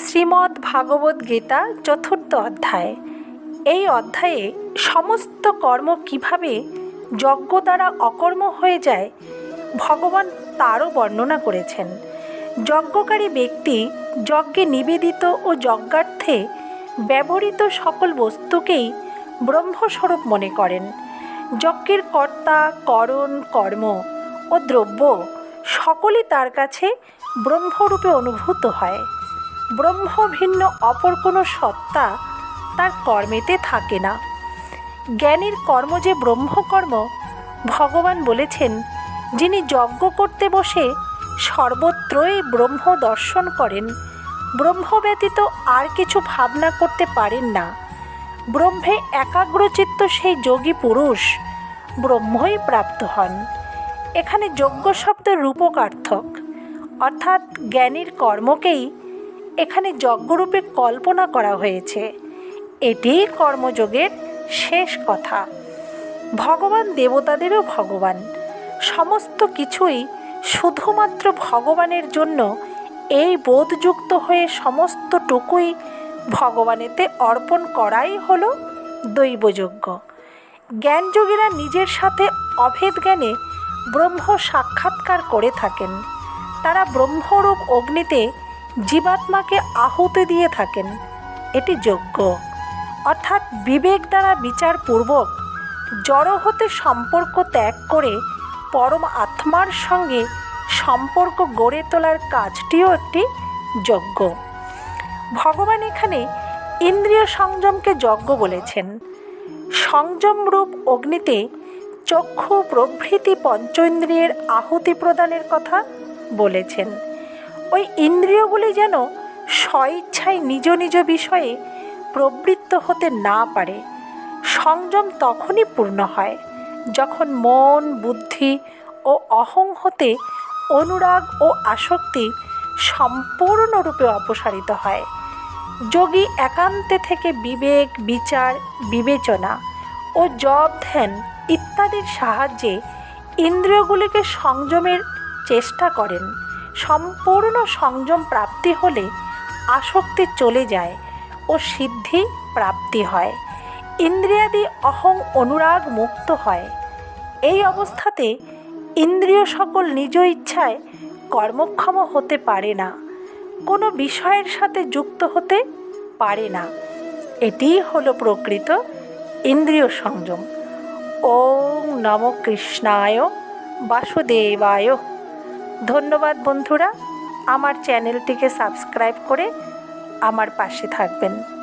শ্রীমদ্ ভাগবত গীতা চতুর্থ অধ্যায়। এই অধ্যায়ে সমস্ত কর্ম কীভাবে যজ্ঞ দ্বারা অকর্ম হয়ে যায়, ভগবান তারও বর্ণনা করেছেন। যজ্ঞকারী ব্যক্তি যজ্ঞে নিবেদিত ও যজ্ঞার্থে ব্যবহৃত সকল বস্তুকেই ব্রহ্মস্বরূপ মনে করেন। যজ্ঞের কর্তা, করণ, কর্ম ও দ্রব্য সকলই তার কাছে ব্রহ্মরূপে অনুভূত হয়। ব্রহ্ম ভিন্ন অপর কোনো সত্তা তার কর্মেতে থাকে না। জ্ঞানীর কর্ম যে ব্রহ্মকর্ম, ভগবান বলেছেন, যিনি যজ্ঞ করতে বসে সর্বত্রই ব্রহ্ম দর্শন করেন, ব্রহ্ম ব্যতীত আর কিছু ভাবনা করতে পারেন না। ব্রহ্মে একাগ্রচিত্ত সেই যোগী পুরুষ ব্রহ্মই প্রাপ্ত হন। এখানে যজ্ঞ শব্দের রূপকার্থক অর্থাৎ জ্ঞানীর কর্মকেই এখানে যজ্ঞরূপে কল্পনা করা হয়েছে। এটিই কর্মযোগের শেষ কথা। ভগবান দেবতাদেরও ভগবান। সমস্ত কিছুই শুধুমাত্র ভগবানের জন্য এই বোধযুক্ত হয়ে সমস্তটুকুই ভগবানেতে অর্পণ করাই হলো দৈবযজ্ঞ। জ্ঞানযোগীরা নিজের সাথে অভেদ জ্ঞানে ব্রহ্ম সাক্ষাৎকার করে থাকেন। তারা ব্রহ্মরূপ অগ্নিতে জীবাত্মাকে আহুতি দিয়ে থাকেন। এটি যোগ্য। অর্থাৎ বিবেক দ্বারা বিচারপূর্বক জড় হতে সম্পর্ক ত্যাগ করে পরম আত্মার সঙ্গে সম্পর্ক গড়ে তোলার কাজটিও একটি যজ্ঞ। ভগবান এখানে ইন্দ্রিয় সংযমকে যজ্ঞ বলেছেন। সংযম রূপ অগ্নিতে চক্ষু প্রভৃতি পঞ্চেন্দ্রিয়ের আহুতি প্রদানের কথা বলেছেন। ওই ইন্দ্রিয়গুলি যেন স্বইচ্ছায় নিজ নিজ বিষয়ে প্রবৃত্ত হতে না পারে। সংযম তখনই পূর্ণ হয় যখন মন, বুদ্ধি ও অহং হতে অনুরাগ ও আসক্তি সম্পূর্ণরূপে অপসারিত হয়। যোগী একান্তে থেকে বিবেক, বিচার, বিবেচনা ও জব ধ্যান ইত্যাদির সাহায্যে ইন্দ্রিয়গুলিকে সংযমের চেষ্টা করেন। সম্পূর্ণ সংযম প্রাপ্তি হলে আসক্তি চলে যায় ও সিদ্ধি প্রাপ্তি হয়। ইন্দ্রিয়াদি অহং অনুরাগ মুক্ত হয়। এই অবস্থাতে ইন্দ্রিয় সকল নিজ ইচ্ছায় কর্মক্ষম হতে পারে না। কোনো বিষয়ের সাথে যুক্ত হতে পারে না। এটিই হলো প্রকৃত ইন্দ্রিয় সংযম। ওম নম কৃষ্ণায় বাসুদেবায় ধন্যবাদ বন্ধুরা। আমার চ্যানেলটিকে সাবস্ক্রাইব করে আমার পাশে থাকবেন।